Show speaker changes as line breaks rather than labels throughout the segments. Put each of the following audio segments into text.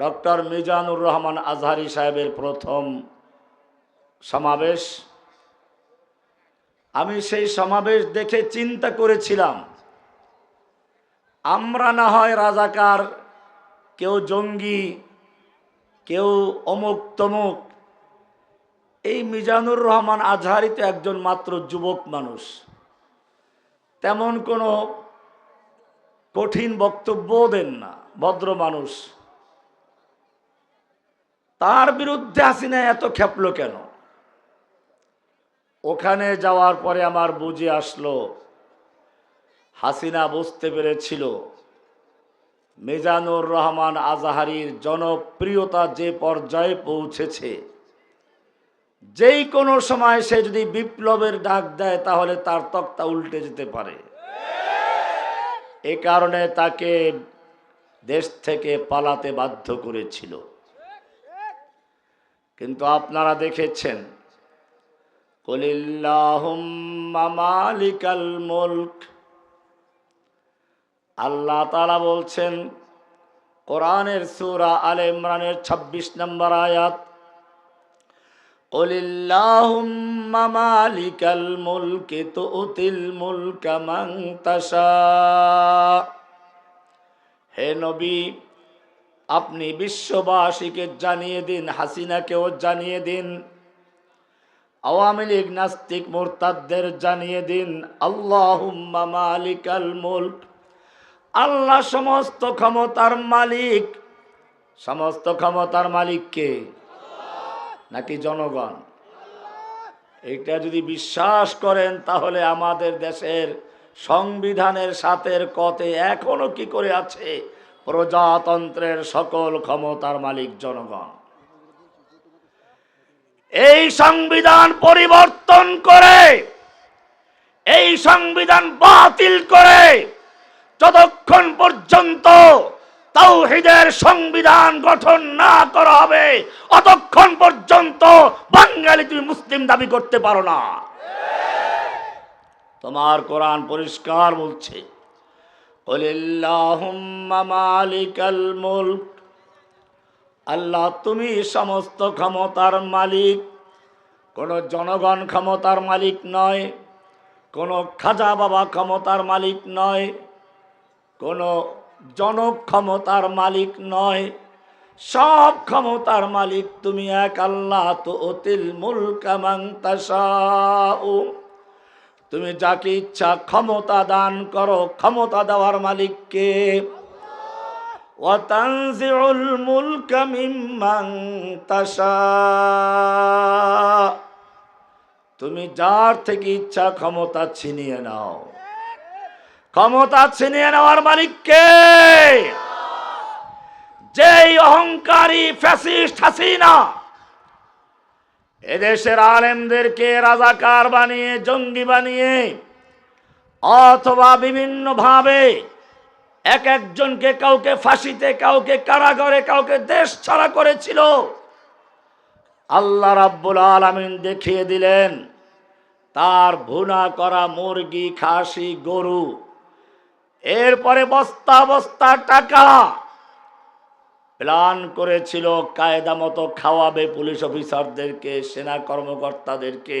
Doctor Mizanur Rahman Azhari সাহেবের প্রথম সমাবেশ। আমি সেই সমাবেশ দেখে চিন্তা করেছিলাম, আমরা না হয় রাজাকার, কেউ জঙ্গি, কেউ অমুক তমুক। এই মিজানুর রহমান আজহারি তো একজন মাত্র যুবক মানুষ। তেমন কোনো কঠিন বক্তব্য দেন না, ভদ্র মানুষ। তার বিরুদ্ধে হাসিনা এত খেপলো কেন? ওখানে যাওয়ার পরে আমার বুঝে আসলো, হাসিনা বুঝতে পেরেছিল, মেজানুর রহমান আজাহারির জনপ্রিয়তা যে পর্যায়ে পৌঁছেছে, যেই কোনো সময় সে যদি বিপ্লবের ডাক দেয় তাহলে তার তক্তা উল্টে যেতে পারে। এ কারণে তাকে দেশ থেকে পালাতে বাধ্য করেছিল। কিন্তু আপনারা দেখেছেন। মালিকাল মুলক। আল্লাহ তালা বলছেন, কোরআনের সুরা আলে ইমরানের ২৬ নম্বর আয়াত, কলিল্লাহুম্মা মালিকাল মুলকি তুতিল মুলকা মান তাশা। হে নবী আপনি বিশ্ববাসীকে জানিয়ে দিন, হাসিনাকেও জানিয়ে দিন, আওয়ামী লীগ নাস্তিক মোরতাদদের জানিয়ে দিন, আল্লাহুম্মা মালিকাল মুলক, আল্লাহ সমস্ত ক্ষমতার মালিক। সমস্ত ক্ষমতার মালিককে নাকি জনগণ? এটা যদি বিশ্বাস করেন, তাহলে আমাদের দেশের সংবিধানের সাথের কতে এখনও কি করে আছে? প্রজাতন্ত্রের সকল ক্ষমতার মালিক জনগণ। এই সংবিধান পরিবর্তন করে, এই সংবিধান বাতিল করে, যতক্ষণ পর্যন্ত তাওহিদের সংবিধান গঠন না করা হবে, অতক্ষণ পর্যন্ত বাঙালি তুমি মুসলিম দাবি করতে পারো না। তোমার কোরআন পরিষ্কার বলছে। আল্লাহ, তুমি সমস্ত ক্ষমতার মালিক। কোনো জনগণ ক্ষমতার মালিক নয়, কোনো খাজা বাবা ক্ষমতার মালিক নয়, কোনো জনক ক্ষমতার মালিক নয়। সব ক্ষমতার মালিক তুমি এক আল্লাহ, তো অতিল মুল কামাংতাসাউ তুমি যাকে ইচ্ছা ক্ষমতা দান করো, ক্ষমতা দেওয়ার মালিককে। ওয়াতানজিউল তুমি যার থেকে ইচ্ছা ক্ষমতা ছিনিয়ে নাও। ক্ষমতা ছিনিয়ে নেওয়ার মালিককে। যেই অহংকারী ফ্যাসিস্ট হাসিনা এদেশের আলেমদেরকে রাজাকার বানিয়ে, জঙ্গি বানিয়ে, অথবা বিভিন্ন ভাবে এক একজনকে কাউকে ফাঁসিতে, কাউকে কারাগারে, কাউকে দেশ ছাড়া করেছিল। আল্লাহ রাব্বুল আলামিন দেখিয়ে দিলেন, তার ভুনা করা মুরগি, খাসি, গরু, এরপরে বস্তা বস্তা, টাকা প্ল্যান করেছিল কায়দা মতো খাওয়াবে পুলিশ অফিসারদেরকে, সেনা কর্মকর্তাদেরকে।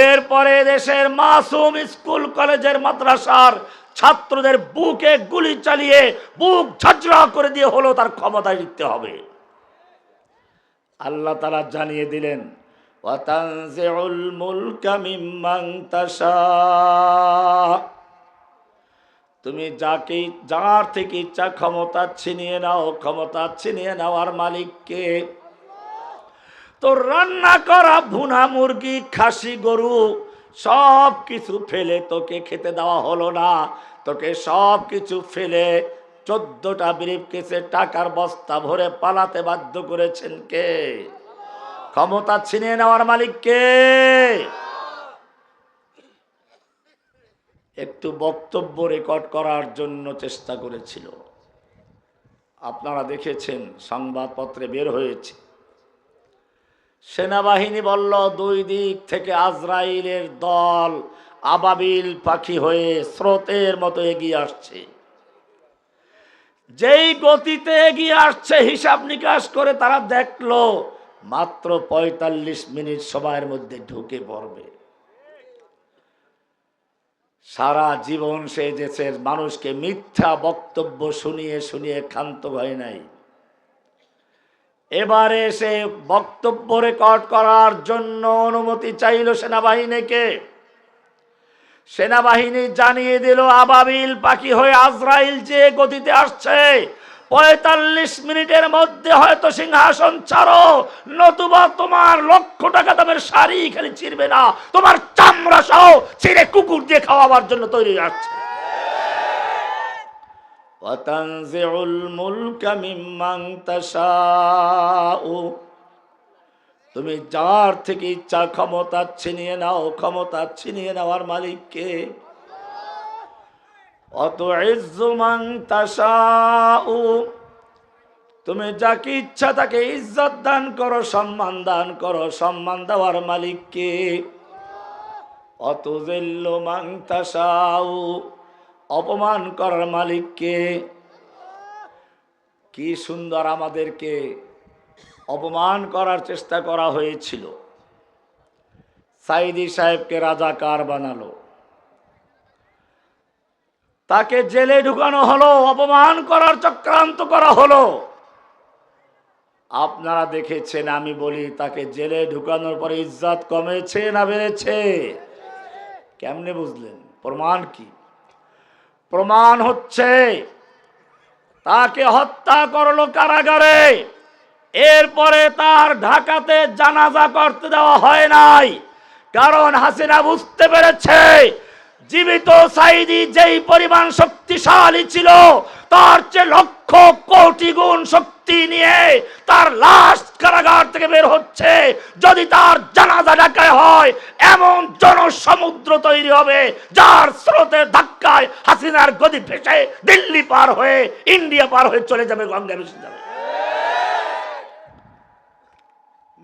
এরপরে দেশের মাসুম স্কুল, কলেজের মাদ্রাসার ছাত্রদের বুকে গুলি চালিয়ে বুক ঝাঁঝরা করে দিয়ে হলো তার ক্ষমতায় লিখতে হবে। আল্লাহ তারা জানিয়ে দিলেন ওয়াতানজিউল মুলকা মিম্মান তুমি যাকে, যার থেকে ইচ্ছা ক্ষমতা ছিনিয়ে নাও, ক্ষমতা ছিনিয়ে নেওয়ার মালিককে। তো রান্না করা ভুনা মুরগি, খাসি, গরু সব কিছু ফেলে তোকে খেতে দেওয়া হলো না। তোকে সব কিছু ফেলে চোদ্দটা ব্রিফ কেসে টাকার বস্তা ভরে পালাতে বাধ্য করেছেন কে? ক্ষমতা ছিনিয়ে নেওয়ার মালিক কে? একটু বক্তব্য রেকর্ড করার জন্য চেষ্টা করেছিল। আপনারা দেখেছেন, সংবাদপত্রে বের হয়েছে। সেনাবাহিনী বলল, দুই দিক থেকে আজরাইলের দল আবাবিল পাখি হয়ে স্রোতের মতো এগিয়ে আসছে। যেই গতিতে এগিয়ে আসছে, হিসাব নিকাশ করে তারা দেখল, মাত্র পঁয়তাল্লিশ মিনিট সময়ের মধ্যে ঢুকে পড়বে। সারা জীবন সে দেশের মানুষকে মিথ্যা বক্তব্য শুনিয়ে শুনিয়ে ক্ষান্ত হয় নাই। এবারে সে বক্তব্য রেকর্ড করার জন্য অনুমতি চাইল সেনাবাহিনীকে। সেনাবাহিনী জানিয়ে দিল, আবাবিল পাখি হয়ে আজরাইল যে গতিতে আসছে পঁয়তাল্লিশ মিনিটের মধ্যে হয়তো সিংহাসন ছাড়ো নতুবা তোমার লক্ষ টাকা দামের শাড়ি খালি চিরবে না তোমার চামড়া সহ ছিঁড়ে কুকুর দিয়ে খাওয়াবার জন্য তৈরি আসছে وتنزع الملك ممن تشاء তুমি যার থেকে ইচ্ছা ক্ষমতা ছিনিয়ে নাও ক্ষমতা ছিনিয়ে নেওয়ার মালিককে অত ইজ্জুমান তাশাউ তুমি যাকে ইচ্ছা তাকে ইজ্জত দান করো, সম্মান দান করো, সম্মান দেওয়ার মালিককে। অপমান করার মালিককে। কি সুন্দর আমাদেরকে অপমান করার চেষ্টা করা হয়েছিল। সাইদি সাহেবকে রাজাকার বানালো। তাকে জেলে ঢুকানো হলো, অপমান করার চক্রান্ত করা হলো। আপনারা দেখেছেন, আমি বলি, তাকে জেলে ঢুকানোর পরে ইজ্জত কমেছে না বেড়েছে? কেমনে বুঝলেন? প্রমাণ কি? প্রমাণ হচ্ছে, তাকে হত্যা করল কারাগারে। এরপরে তার ঢাকাতে জানাজা করতে দেওয়া হয় নাই। কারণ হাসিনা বুঝতে পেরেছে জীবিত সাইদি যেই পরিমাণ শক্তিশালী ছিল, তার চেয়ে লক্ষ কোটি গুণ শক্তি নিয়ে তার লাশ কারাগার থেকে বের হচ্ছে। যদি তার জানাজা ঢাকায় হয়, এমন জনসমুদ্র তৈরি হবে, যার স্রোতের ধাক্কায় হাসিনার গদি ভেসে দিল্লি পার হয়ে, ইন্ডিয়া পার হয়ে চলে যাবে গঙ্গা ভেসে যাবে।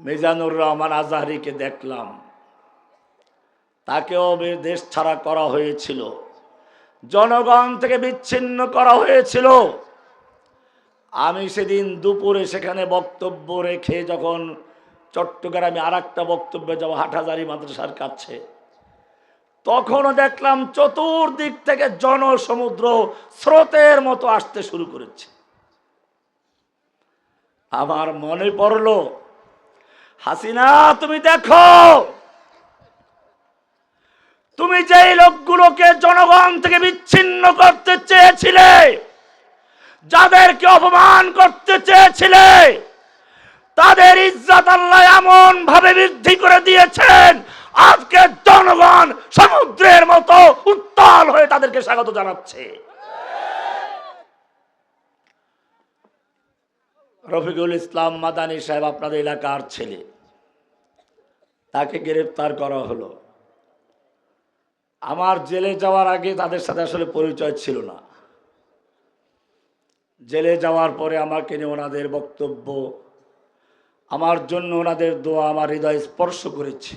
মিজানুর রহমান আজহারিকে দেখলাম। তাকেও দেশ ছাড়া করা হয়েছিল। জনগণ থেকে বিচ্ছিন্ন করা হয়েছিল। আমি সেদিন দুপুরে সেখানে বক্তব্য রেখে যখন চট্টগ্রামে আর একটা বক্তব্যে যাব হাটহাজারি মাদ্রাসার কাছে, তখনও দেখলাম চতুর্দিক থেকে জনসমুদ্র স্রোতের মতো আসতে শুরু করেছে। আমার মনে পড়ল, হাসিনা, তুমি দেখো! তুমি যেই লোকগুলোকে জনগণ থেকে বিচ্ছিন্ন করতে চেয়েছিলে, যাদেরকে অপমান করতে চেয়েছিলে, তাদের ইজ্জত আল্লাহ এমন ভাবে বৃদ্ধি করে দিয়েছেন, আজকে জনগণ সমুদ্রের মতো উত্তাল হয়ে তাদেরকে স্বাগত জানাচ্ছে। রফিকুল ইসলাম মাদানী সাহেব আপনাদের এলাকার ছেলে, তাকে গ্রেফতার করা হলো। আমার জেলে যাওয়ার আগে তাদের সাথে আসলে পরিচয় ছিল না। জেলে যাওয়ার পরে আমাকে নিয়ে ওনাদের বক্তব্য, আমার জন্য ওনাদের দোয়া, আমার হৃদয় স্পর্শ করেছে।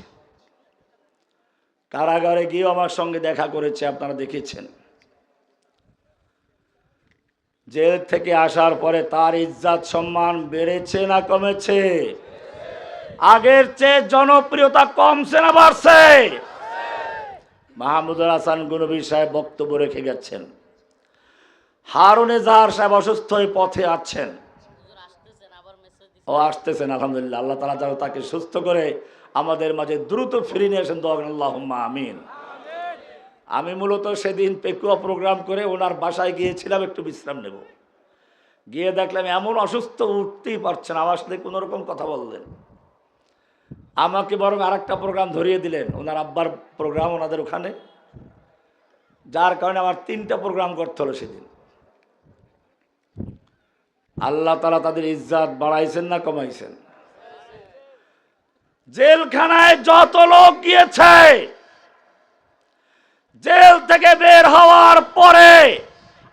কারাগারে গিয়েও আমার সঙ্গে দেখা করেছে, আপনারা দেখেছেন। জেল থেকে আসার পরে তার ইজ্জাত সম্মান বেড়েছে না কমেছে? আগের চেয়ে জনপ্রিয়তা কমছে না বাড়ছে? মাহমুদুল হাসান গুনবী সাহেব বক্তব্য রেখে গেছেন। হারুনে এজাহার সাহেব অসুস্থ হয়ে পথে আছেন। ও আসতেছেন, আলহামদুলিল্লাহ। আল্লাহ তালা যেন তাকে সুস্থ করে আমাদের মাঝে দ্রুত ফিরিয়ে নিয়ে আসেন আল্লাহ আমিন। আমি মূলত সেদিন পেকুয়া প্রোগ্রাম করে ওনার বাসায় গিয়েছিলাম, একটু বিশ্রাম নেব। গিয়ে দেখলাম এমন অসুস্থ উঠতেই পারছেন আমার সাথে কোনোরকম কথা বললেন। আমাকে বরং আর একটা প্রোগ্রাম ধরিয়ে দিলেন। ওনার আব্বার প্রোগ্রাম ওনাদের ওখানে। যার কারণে আমার তিনটা প্রোগ্রাম করতে হলো সেদিন। আল্লাহ তালা তাদের ইজ্জাত বাড়াইছেন না কমাইছেন? জেলখানায় যত লোক গিয়েছে, জেল থেকে বের হওয়ার পরে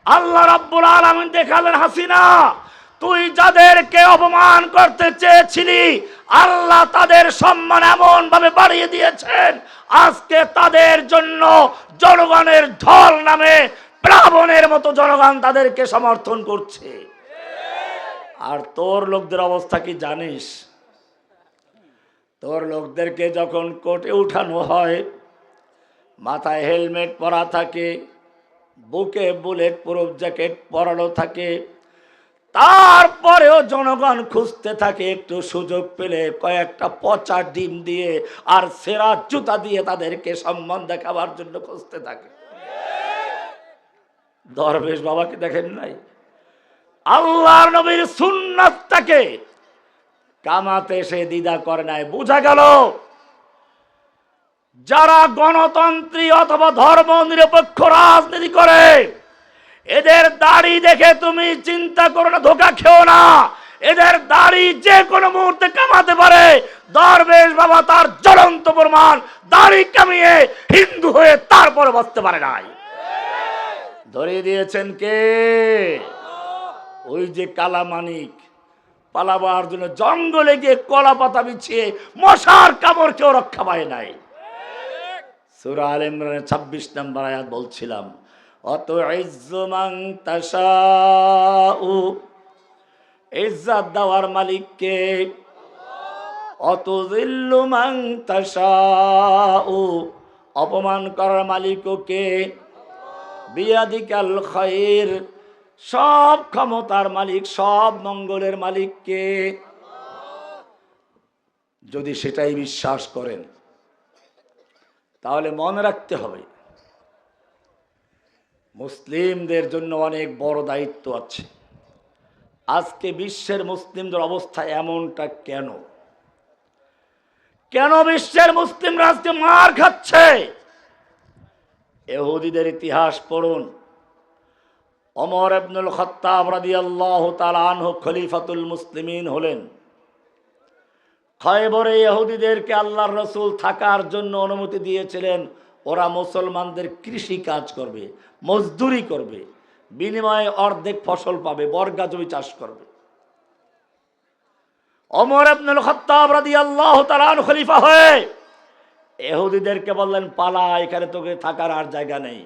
আল্লাহ রাব্বুল আলামিন দেখালেন হাসিনা তুই যাদেরকে অপমান করতে চেয়েছিলি, আল্লাহ তাদের সম্মান এমন ভাবে বাড়িয়ে দিয়েছেন, আজকে তাদের জন্য জনগণের ঢল নামে প্লাবনের মতো জনগণ তাদেরকে সমর্থন করছে। আর তোর লোকদের অবস্থা কি জানিস? তোর লোকদেরকে যখন কোর্টে উঠানো হয়, মাথায় হেলমেট পরা থাকে, বুকে বুলেট প্রুফ জ্যাকেট পরানো থাকে তারপরেও জনগণ খুঁজতে থাকে, একটু সুযোগ পেলে কয়েকটা পচা ডিম দিয়ে আর সেরা জুতা দিয়ে তাদেরকে সম্মান দেখাবার জন্য খুঁজতে থাকে। দরবেশ বাবাকে দেখেন নাই? আল্লাহর নবীর সুন্নাতটাকে কামাতে সে দ্বিধা করে নাই। বোঝা গেল, যারা গণতন্ত্রী অথবা ধর্ম নিরপেক্ষ রাজনীতি করে এদের দাড়ি দেখে তুমি চিন্তা করো না, ধোকা খেও না। এদের দাড়ি যে কোনো মুহূর্তে কামাতে পারে। দরবেশ বাবা তার জ্বলন্ত প্রমাণ, দাড়ি কামিয়ে হিন্দু হয়ে তারপরে বাঁচতে পারে নাই। ধরিয়ে দিয়েছেন কে? ওই যে কালা মানিক। পালাবার জন্য জঙ্গলে গিয়ে কলা পাতা বিছিয়ে মশার কামড় কেউ রক্ষা পায় নাই। সুরা আল ইমরানের ছাব্বিশ নম্বর আয়াত বলছিলাম অত ইজ্জুমাং তাশাউ, ইজ্জাত দেওয়ার মালিককে। অত জিল্লুমাং তাশাউ, অপমান করার মালিকও কে বিয়াদিকাল খৈর সব ক্ষমতার মালিক, সব মঙ্গলের মালিককে। যদি সেটাই বিশ্বাস করেন, তাহলে মনে রাখতে হবে মুসলিমদের জন্য অনেক বড় দায়িত্ব আছে। আজকে বিশ্বের মুসলিমদের অবস্থা এমনটা কেন? কেন বিশ্বের মুসলিমরা আজকে মার খাচ্ছে? এহুদিদের ইতিহাস পড়ুন। অমর আবনুল খত্তাব রাদিয়াল্লাহু তাআলা আনহু খলিফাতুল মুসলিমিন হলেন। খয়বরে ইহুদিদেরকে আল্লাহর রসুল থাকার জন্য অনুমতি দিয়েছিলেন ওরা মুসলমানদের কৃষি কাজ করবে, মজদুরি করবে, বিনিময়ে অর্ধেক ফসল পাবে, বর্গা জমি চাষ করবে। অমর আবনুল খত্তাব রাদিয়াল্লাহু তাআলা আনহু খলিফা হয়ে এহুদিদেরকে বললেন, পালা, এখানে তোকে থাকার আর জায়গা নেই।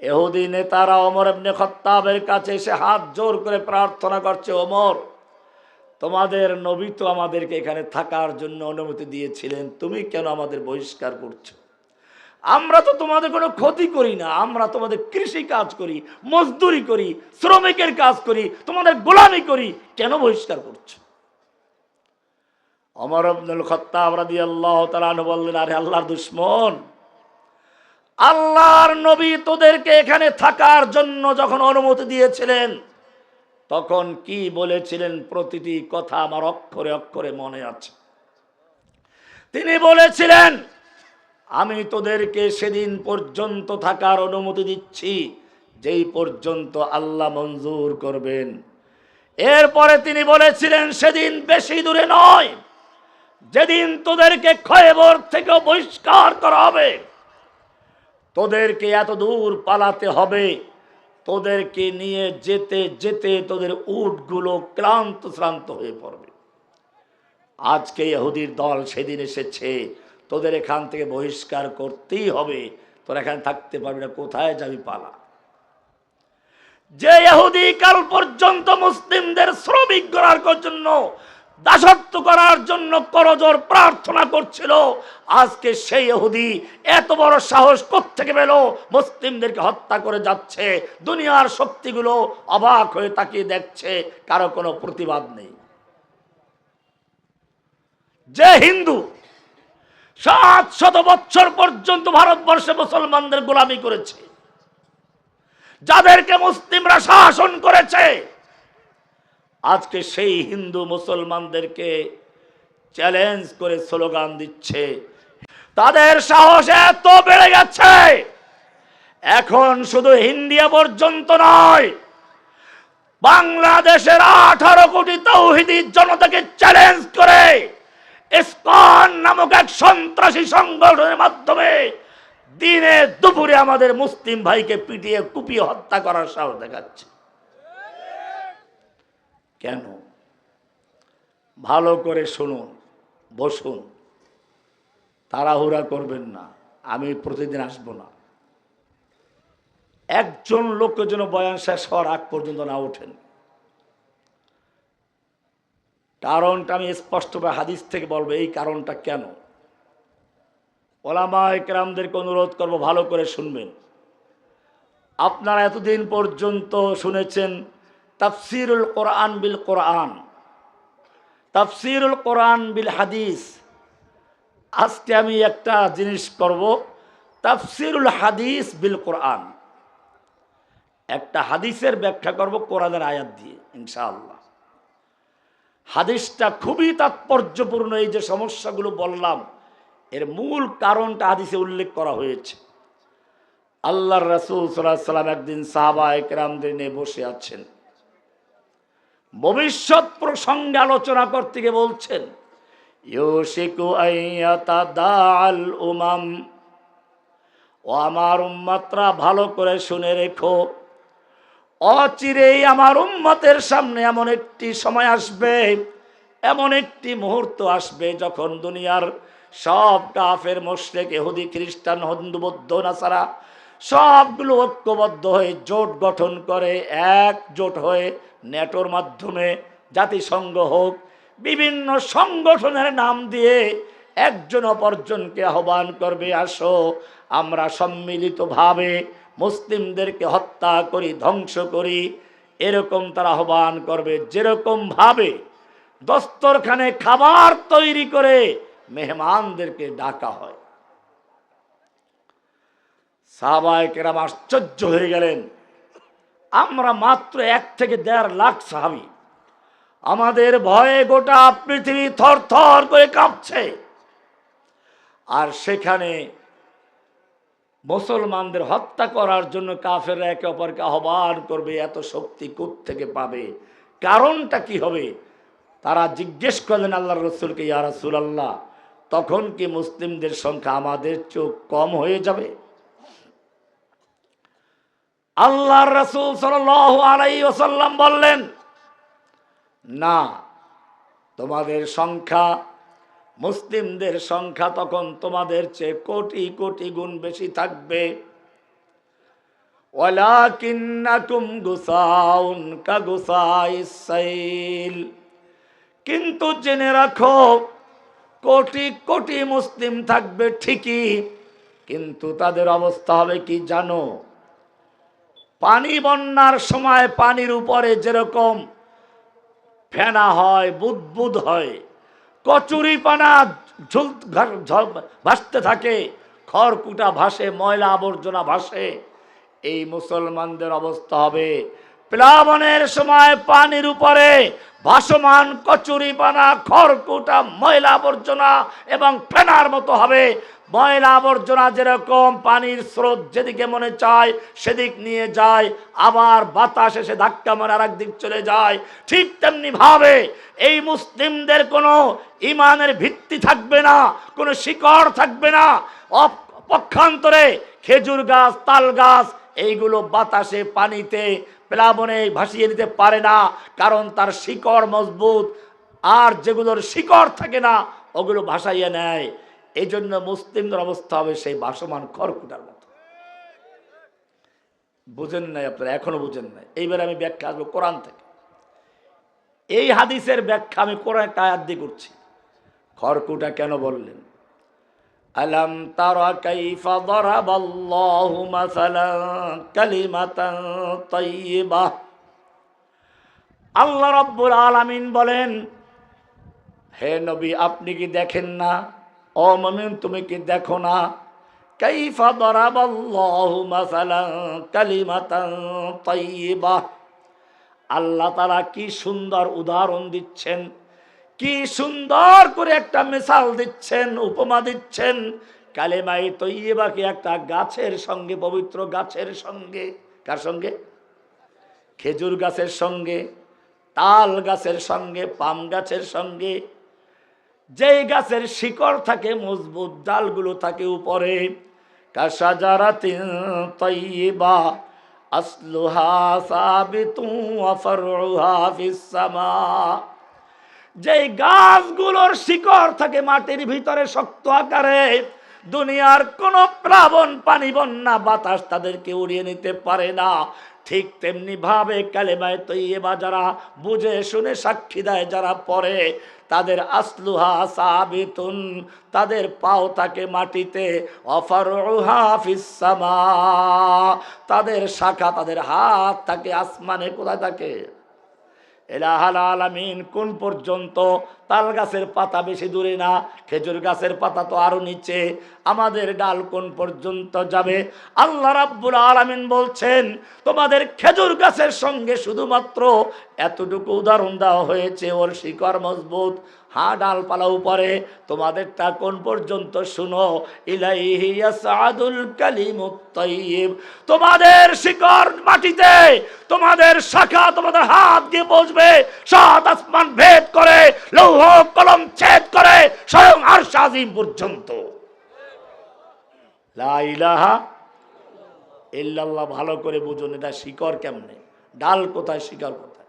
এহুদি নেতারা অমর এমনি খত্তাবের কাছে এসে হাত জোর করে প্রার্থনা করছে অমর তোমাদের নবী তো আমাদেরকে এখানে থাকার জন্য অনুমতি দিয়েছিলেন, তুমি কেন আমাদের বহিষ্কার করছ? আমরা তো তোমাদের কোনো ক্ষতি করি না, আমরা তোমাদের কৃষি কাজ করি, মজদুরি করি, শ্রমিকের কাজ করি, তোমাদের গোলামি করি, কেন বহিষ্কার করছ? অমর আব্দুল খত্তাব রাদিয়াল্লাহু তাআলা বললেন, আরে আল্লাহর দুশ্মন, আল্লাহর নবী তোদেরকে এখানে থাকার জন্য যখন অনুমতি দিয়েছিলেন, তখন কি বলেছিলেন প্রতিটি কথা আমার অক্ষরে অক্ষরে মনে আছে। তিনি বলেছিলেন আমি তোদেরকে সেদিন পর্যন্ত থাকার অনুমতি দিচ্ছি, যেই পর্যন্ত আল্লাহ মঞ্জুর করবেন। এরপরে তিনি বলেছিলেন, সেদিন বেশি দূরে নয়। যেদিন তোদেরকে খয়বর থেকে বহিষ্কার করা হবে, তোদেরকে এত দূর পালাতে হবে। তোদেরকে নিয়ে যেতে যেতে তোদের উটগুলো ক্লান্ত শ্রান্ত হয়ে পড়বে। আজকে ইহুদির দল সেদিন এসেছে। তোদের এখান থেকে বহিষ্কার করতেই হবে। তোরা এখানে থাকতে পারবি না, কোথায় যাবি পালা। যে ইহুদি কাল পর্যন্ত মুসলিমদের শ্রমিক করার জন্য, দাসত্ব করার জন্য করজোর প্রার্থনা করছিল, আজকে সেই ইহুদি এত বড় সাহস থেকে পেল? মুসলিমদেরকে হত্যা করে যাচ্ছে, দুনিয়ার শক্তিগুলো অবাক হয়ে তাকিয়ে দেখছে, কারও কোনো প্রতিবাদ নেই। যে হিন্দু সাত শত বছর পর্যন্ত ভারতবর্ষে মুসলমানদের গোলামি করেছে। যাদেরকে মুসলিমরা শাসন করেছে, আজকে সেই হিন্দু মুসলমানদেরকে চ্যালেঞ্জ করে স্লোগান দিচ্ছে। তাদের সাহস এত বেড়ে গেছে, এখন শুধু ইন্ডিয়া পর্যন্ত নয়, বাংলাদেশের আঠারো কোটি তৌহিদি জনতাকে চ্যালেঞ্জ করে ইসকন নামক এক সন্ত্রাসী সংগঠনের মাধ্যমে দিনে দুপুরে আমাদের মুসলিম ভাইকে পিটিয়ে কুপিয়ে হত্যা করার সাহস দেখাচ্ছে। কেন? ভালো করে শুনুন, বসুন। তাড়াহুড়া করবেন না, আমি প্রতিদিন আসব না। একজন লোকের জন্য বয়ান শেষ হওয়ার আগ পর্যন্ত না ওঠেন। কারণটা আমি স্পষ্টভাবে হাদিস থেকে বলব, এই কারণটা কেন? ওলামা একরামদেরকে অনুরোধ করব, ভালো করে শুনবেন। আপনারা এতদিন পর্যন্ত শুনেছেন, তাফসিরুল কোরআন বিল কোরআন। তাফসিরুল কোরআন বিল হাদিস। আজকে আমি একটা জিনিস করব, তাফসিরুল হাদিস বিল কোরআন। একটা হাদিসের ব্যাখ্যা করব কোরআনের আয়াত দিয়ে, ইনশাআল্লাহ। হাদিসটা খুবই তাৎপর্যপূর্ণ, এই যে সমস্যাগুলো বললাম, এর মূল কারণটা হাদিসে উল্লেখ করা হয়েছে। আল্লাহর রাসুল সাল্লাম একদিন সাহাবা একরামদের নিয়ে বসে আছেন। ভবিষ্যৎ প্রসঙ্গে আলোচনা করতে গিয়ে বলছেন ও আমার উম্মাত্রা ভালো করে শুনে রেখো অচিরেই আমার উম্মতের সামনে এমন একটি সময় আসবে, এমন একটি মুহূর্ত আসবে যখন দুনিয়ার সব কাফের, মোশরেক এহুদি খ্রিস্টান, হিন্দু, বৌদ্ধ, নাসারা সবগুলো ঐক্যবদ্ধ হয়ে জোট গঠন করে, একজোট হয়ে নেটোর মাধ্যমে জাতিসংঘ হোক, বিভিন্ন সংগঠনের নাম দিয়ে একজন অপরজনকে আহ্বান করবে, আসো, আমরা সম্মিলিতভাবে মুসলিমদেরকে হত্যা করি, ধ্বংস করি, এরকম তারা আহ্বান করবে, যেরকম ভাবে দস্তরখানে খাবার তৈরি করে মেহমানদেরকে ডাকা হয়। সাহাবায়কেরাম আশ্চর্য হয়ে গেলেন। আমরা মাত্র এক থেকে দেড় লাখ সাহাবি। আমাদের ভয়ে গোটা পৃথিবী থর থর করে কাঁপছে। আর সেখানে মুসলমানদের হত্যা করার জন্য কাফেররা একে অপরকে আহ্বান করবে, এত শক্তি থেকে পাবে? কারণটা কি হবে? তারা জিজ্ঞেস করলেন আল্লাহ রসুলকে, ইয়া রসুল আল্লাহ তখন কি মুসলিমদের সংখ্যা আমাদের চোখ কম হয়ে যাবে? আল্লাহ রসুল সাল আলাই ওসাল্লাম বললেন, না, তোমাদের সংখ্যা মুসলিমদের সংখ্যা তখন তোমাদের চেয়ে কোটি কোটি গুণ বেশি থাকবে। কিন্তু জেনে রাখো, কোটি কোটি মুসলিম থাকবে ঠিকই, কিন্তু তাদের অবস্থা হবে কি জানো? পানি বন্যার সময় পানির উপরে যেরকম ফেনা হয়, বুদবুদ হয় কচুরি পানা ভাসতে থাকে, খড়কুটা ভাসে, ময়লা আবর্জনা ভাসে, এই মুসলমানদের অবস্থা হবে। প্লাবনের সময় পানির উপরে ভাসমান কচুরি পানা, খড়কুটা, ময়লা আবর্জনা এবং ফেনার মতো হবে। ময়লা আবর্জনা যেরকম, পানির স্রোত যেদিকে মনে চায় সেদিক নিয়ে যায়। আবার বাতাস এসে ধাক্কা মারে আর দিক চলে যায়। ঠিক তেমনি ভাবে এই মুসলিমদের কোনো ইমানের ভিত্তি থাকবে না, কোনো শিকড় থাকবে না। পক্ষান্তরে খেজুর গাছ, তাল গাছ, এইগুলো বাতাসে, পানিতে, প্লাবনে ভাসিয়ে নিতে পারে না। কারণ তার শিকড় মজবুত, আর যেগুলোর শিকড় থাকে না, ওগুলো ভাসাইয়ে নেয়। এই জন্য মুসলিমদের অবস্থা হবে সেই ভাসমান খড়কুটার মতো। বুঝেন নাই আপনারা, এখনও বুঝেন নাই। এইবার আমি ব্যাখ্যা আসব কোরআন থেকে। এই হাদিসের ব্যাখ্যা আমি কোরআন একটা আয়াত দিয়ে করছি। খড়কুটা কেন বললেন? আলম তারা কাইফা দরাবাল্লাহু মাসালান কালিমাতান তাইয়্যিবাহ আল্লাহ রাব্বুল আলামিন বলেন, হে নবী, আপনি কি দেখেন না ও মমিন, তুমি কি দেখো না? কাইফা দরাবাল্লাহু মাসালান কালিমাতান তাইয়্যিবাহ আল্লাহ তাআলা কি সুন্দর উদাহরণ দিচ্ছেন, কি সুন্দর করে একটা মিসাল দিচ্ছেন, উপমা দিচ্ছেন। কালেমাই তৈবাকে একটা গাছের সঙ্গে, পবিত্র গাছের সঙ্গে? কার সঙ্গে? খেজুর গাছের সঙ্গে, তাল গাছের সঙ্গে, পাম গাছের সঙ্গে যেই গাছের শিকড় থাকে, মজবুত ডালগুলো থাকে উপরে। কাসা সাবিতু যেই গাছগুলোর শিকড় থাকে মাটির ভিতরে শক্ত আকারে, দুনিয়ার কোনো প্লাবন পানি বন্যা বাতাস তাদেরকে উড়িয়ে নিতে পারে না। ঠিক তেমনি ভাবে কালেমায় তৈবা যারা বুঝে শুনে সাক্ষী দেয় যারা পড়ে তাদের আসলুহা সাবিতুন, তাদের পাও তাকে মাটিতে অফারুহা তাদের শাখা, তাদের হাত থাকে আসমানে কোথায় থাকে? এলাহাল আলামিন, কোন পর্যন্ত তাল গাছের পাতা বেশি দূরে না, খেজুর গাছের পাতা তো আরও নিচে, আমাদের ডাল কোন পর্যন্ত যাবে? আল্লাহ রাব্বুল আলামিন বলছেন, তোমাদের খেজুর গাছের সঙ্গে শুধুমাত্র এতটুকু উদাহরণ দেওয়া হয়েছে, ওর শিকড় মজবুত হা ডালপালা উপরে, তোমাদেরটা কোন পর্যন্ত শুনো? ইলাইহি ইয়াসআদুল কালিমুত তাইয়্যিব তোমাদের শিকড় মাটিতে, তোমাদের শাখা তোমাদের হাত দিয়ে পৌঁছবে সাত আসমান ভেদ করে, লৌহ কলম ছেদ করে, স্বয়ং আর আজিম পর্যন্ত। লা ইলাহা ইল্লাল্লাহ, ভালো করে বুঝুন এটা শিকড় কেমনে? ডাল কোথায়, শিকড় কোথায়?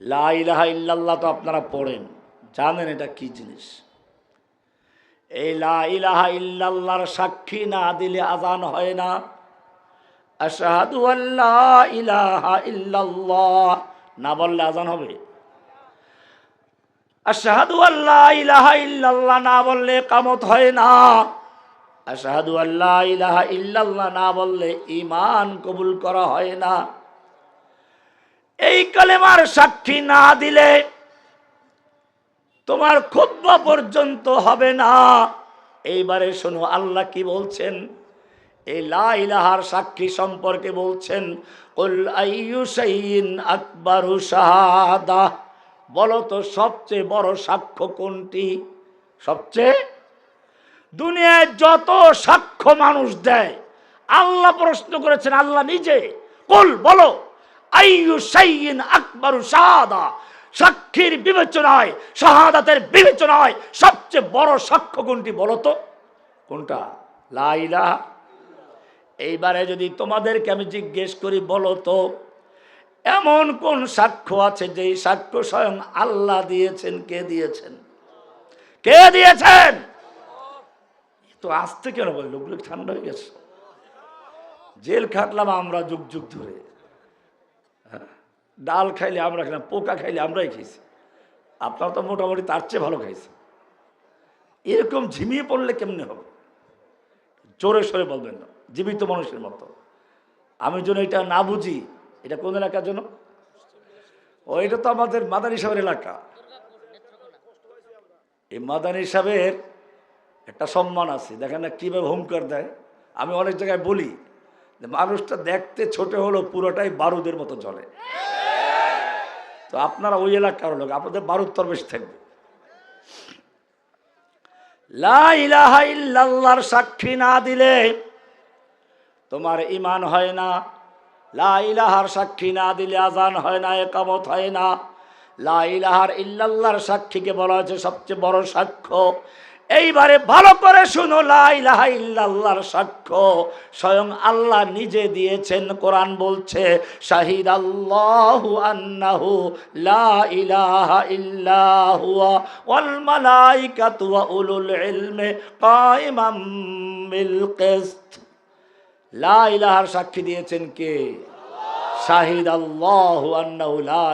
লা ইলাহা ইল্লাল্লাহ তো আপনারা পড়েন। জানেন এটা কি জিনিস? এই লা ইলাহা ইল্লাল্লাহর সাক্ষী না দিলে আজান হয় না। আশহাদু আল্লাহ ইলাহা ইল্লাল্লাহ না বললে আজান হবে। আশহাদু আল্লাহ ইলাহা ইল্লাল্লাহ না বললে কামত হয় না। আশহাদু আল্লাহ ইলাহা ইল্লাল্লাহ না বললে ঈমান কবুল করা হয় না। এই কালেমার সাক্ষী না দিলে তোমার খুদ্া পর্যন্ত হবে না। এইবারে শোনো, আল্লাহ কি বলছেন? এই লা ইলাহার সাক্ষী সম্পর্কে বলছেন আকবারু শাহাদা। বলো তো, সবচেয়ে বড় সাক্ষ্য কোনটি? সবচেয়ে? দুনিয়ায় যত সাক্ষ্য মানুষ দেয়, আল্লাহ প্রশ্ন করেছেন, আল্লাহ নিজে। কুল বলো। শাহাদা। সাক্ষীর বিবেচনায়, শাহাদাতের বিবেচনায় সবচেয়ে বড় সাক্ষ্য কোনটি বলো তো? কোনটা? লা ইলাহা। এইবারে যদি তোমাদেরকে আমি জিজ্ঞেস করি, বলো তো, এমন কোন সাক্ষ্য আছে যেই সাক্ষ্য স্বয়ং আল্লাহ দিয়েছেন? কে দিয়েছেন? কে দিয়েছেন? তো আসতে কেন বল লোকগুলো ঠান্ডা হয়ে গেছে। জেল খাটলাম আমরা যুগ যুগ ধরে। ডাল খাইলে আমরা খেলাম পোকা খাইলে আমরাই খেয়েছি আপনারা তো মোটামুটি তার চেয়ে ভালো খাইছে এরকম ঝিমিয়ে পড়লে কেমনে হবে? জোরে সরে বলবেন না, জীবিত মানুষের মতো। আমি যেন এটা না বুঝি, এটা কোন এলাকার জন্য? ও, এটা তো আমাদের মাদানী সাহেবের এলাকা। এই মাদানী সাহেবের একটা সম্মান আছে, দেখেন না কীভাবে হুমকার দেয়। আমি অনেক জায়গায় বলি, যে মানুষটা দেখতে ছোট হলো পুরোটাই বারুদের মতো জ্বলে। তো আপনারা ওই এলাকার লোক, আপনাদের বারুদ তরবেশ থাকবে। লা ইলাহা ইল্লাল্লাহর সাক্ষী না দিলে তোমার ইমান হয় না। লাহার সাক্ষী না দিলে আজান হয় না, একামত হয় না। লাহার ইল্লাহার সাক্ষীকে বলা হয়েছে সবচেয়ে বড় সাক্ষ্য এইবারে ভালো করে শুনো, লা ইলাহা ইল্লাল্লাহর সাক্ষ্য। স্বয়ং আল্লাহ নিজে দিয়েছেন, কোরআন বলছে, শাহিদ আল্লাহু লা উলুল সাক্ষী দিয়েছেন কে? শাহিদ আল্লাহ আন্নাহু লা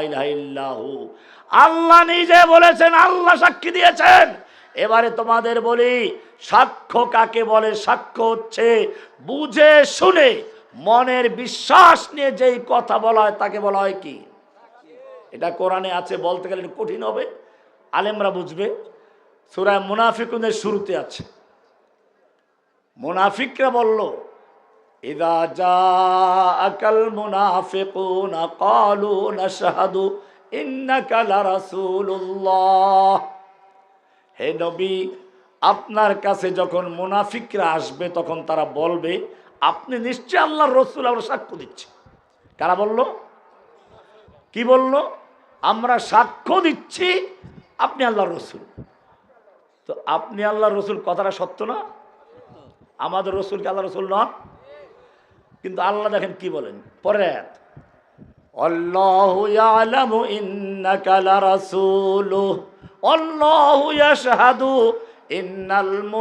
আল্লাহ নিজে বলেছেন, আল্লাহ সাক্ষী দিয়েছেন। এবারে তোমাদের বলি, সাক্ষ্য কাকে বলে? সাক্ষ্য হচ্ছে বুঝে শুনে মনের বিশ্বাস নিয়ে যেই কথা বলা হয় তাকে বলা হয় কি? এটা কোরআনে আছে, বলতে গেলে কঠিন হবে, আলেমরা বুঝবে। সুরায় মুনাফিকুনের শুরুতে আছে। মুনাফিকরা বলল, ইদা জাআকাল মুনাফিকুনা ক্বালু নাশহাদু ইন্নাকা লারাসূলুল্লাহ হে নবী, আপনার কাছে যখন মুনাফিকরা আসবে, তখন তারা বলবে, আপনি নিশ্চয় আল্লাহর রসুল, আমরা সাক্ষ্য দিচ্ছি। কারা বলল? কি বলল? আমরা সাক্ষ্য দিচ্ছি, আপনি আল্লাহর রসুল। তো আপনি আল্লাহর রসুল, কথাটা সত্য না? আমাদের রসুলকে আল্লাহ রসুল নন? কিন্তু আল্লাহ দেখেন কি বলেন? পরে আল্লাহু ইয়ালামু ইন্নাকা লারাসূলুহু ইন্নাল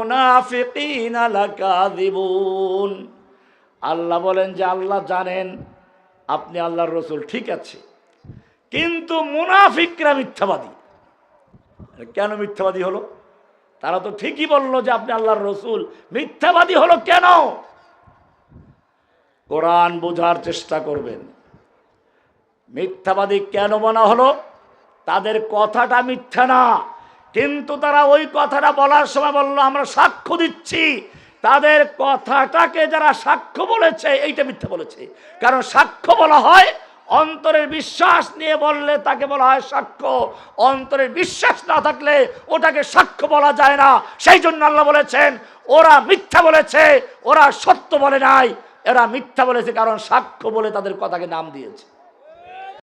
আল্লাহ বলেন যে আল্লাহ জানেন, আপনি আল্লাহর রসুল, ঠিক আছে। কিন্তু মুনাফিকরা মিথ্যাবাদী। কেন মিথ্যাবাদী হলো? তারা তো ঠিকই বলল যে আপনি আল্লাহর রসুল। মিথ্যাবাদী হলো কেন? কোরআন বোঝার চেষ্টা করবেন। মিথ্যাবাদী কেন মনে হলো? তাদের কথাটা মিথ্যা না। কিন্তু তারা ওই কথাটা বলার সময় বলল, আমরা সাক্ষ্য দিচ্ছি। তাদের কথাটাকে যারা সাক্ষ্য বলেছে, এইটা মিথ্যা বলেছে। কারণ সাক্ষ্য বলা হয়, অন্তরের বিশ্বাস নিয়ে বললে তাকে বলা হয় সাক্ষ্য। অন্তরের বিশ্বাস না থাকলে ওটাকে সাক্ষ্য বলা যায় না। সেই জন্য আল্লাহ বলেছেন, ওরা মিথ্যা বলেছে, ওরা সত্য বলে নাই। এরা মিথ্যা বলেছে কারণ সাক্ষ্য বলে তাদের কথাকে নাম দিয়েছে।